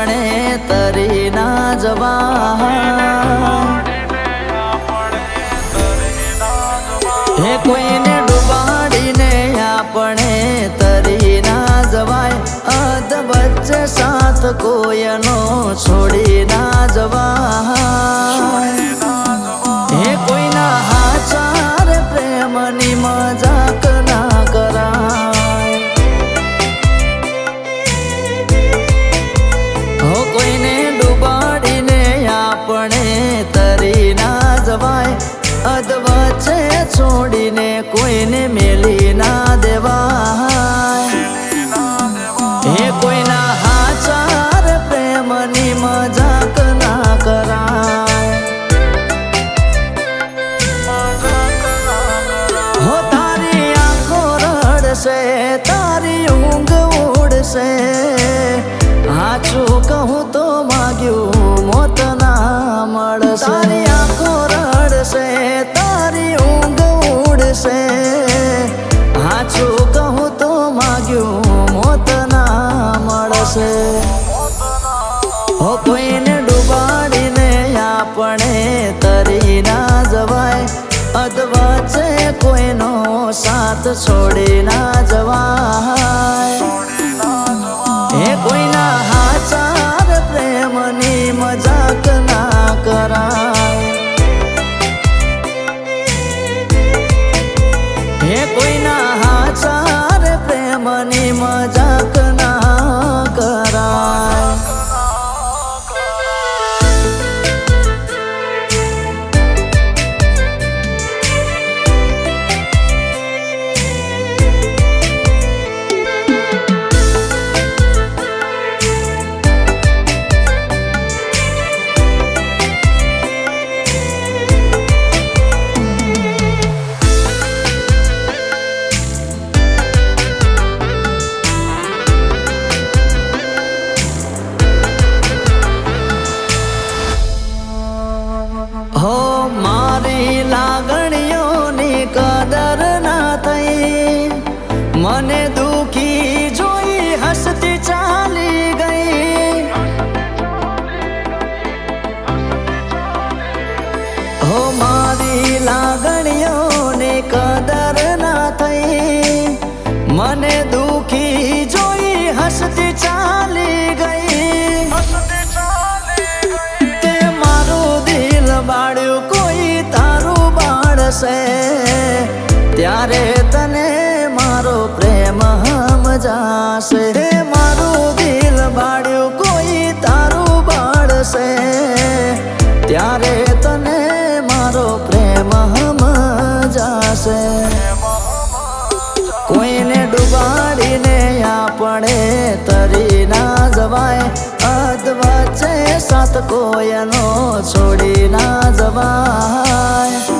આપણે તરી ના જવા હે કોઈને ડુબાડીને આપણે તરી ના જવાય. અધ વચ્ચે સાથ કોયનો છોડી ના જવાય જવાય છે છોડીને કોઈને મળશે હો કોઈને ડુબાડીને આપણે તરી ના જવાય. અધવચ્ચે કોઈનો સાથ છોડી ના જવાય. મને દુખી જોઈ હસતી ચાલી ગઈ. હો મારી લાગણીઓની કદર ના થઈ. મને દુખી જોઈ હસતી ચાલી ગઈ. તે મારું દિલ બાળ્યું કોઈ તારું બાળશે. ત્યારે સમજાશે હે મારું દિલ બાળ્યું, કોઈ તારું બાળશે. ત્યારે તને મારો પ્રેમ સમજાશે કોઈને ડુબાડીને આપણે તરી ના જવાય. અધવચ્ચે સાત કોયનો છોડી ના જવાય.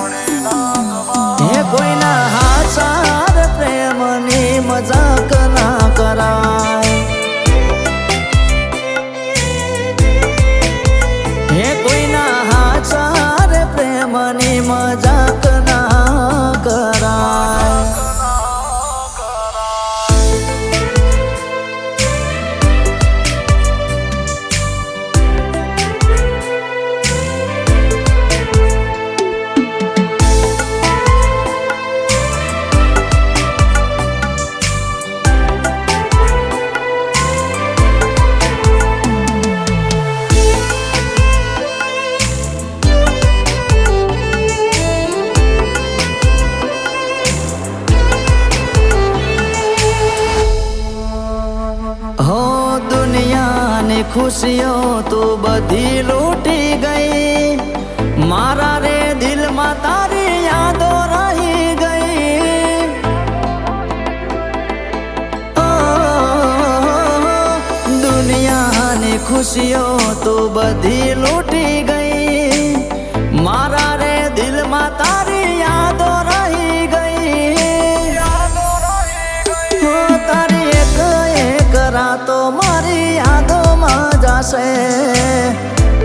પ્રેમની ખુશીઓ તો બધી લૂટી ગઈ. મારા રે દિલમાં તારી યાદો રહી ગઈ. દુનિયાની ખુશીઓ તો બધી લૂટી ગઈ. મારા રે દિલમાં તારી યાદો થશે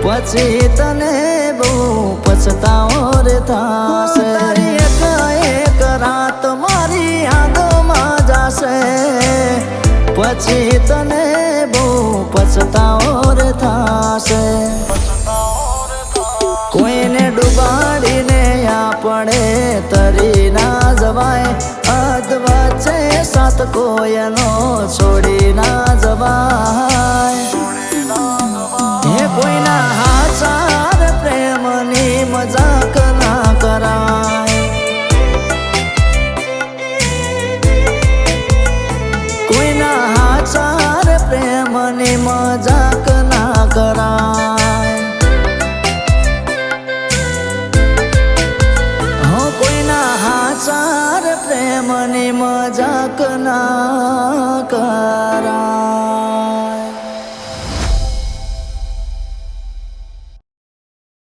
પછી તને બહુ પછતાઓ રે થશે. એક એક રાત મારી યાદોમાં જશે. પછી તને બહુ પછતાવો રે થશે. કોઈને ડૂબાડીને આપણે તરી ના જવાય. અધ વચ્ચે સાત કોયનો છોડી. મજાક ના કરાય હો કોઈના હાચાર પ્રેમની મજાક ના કરાય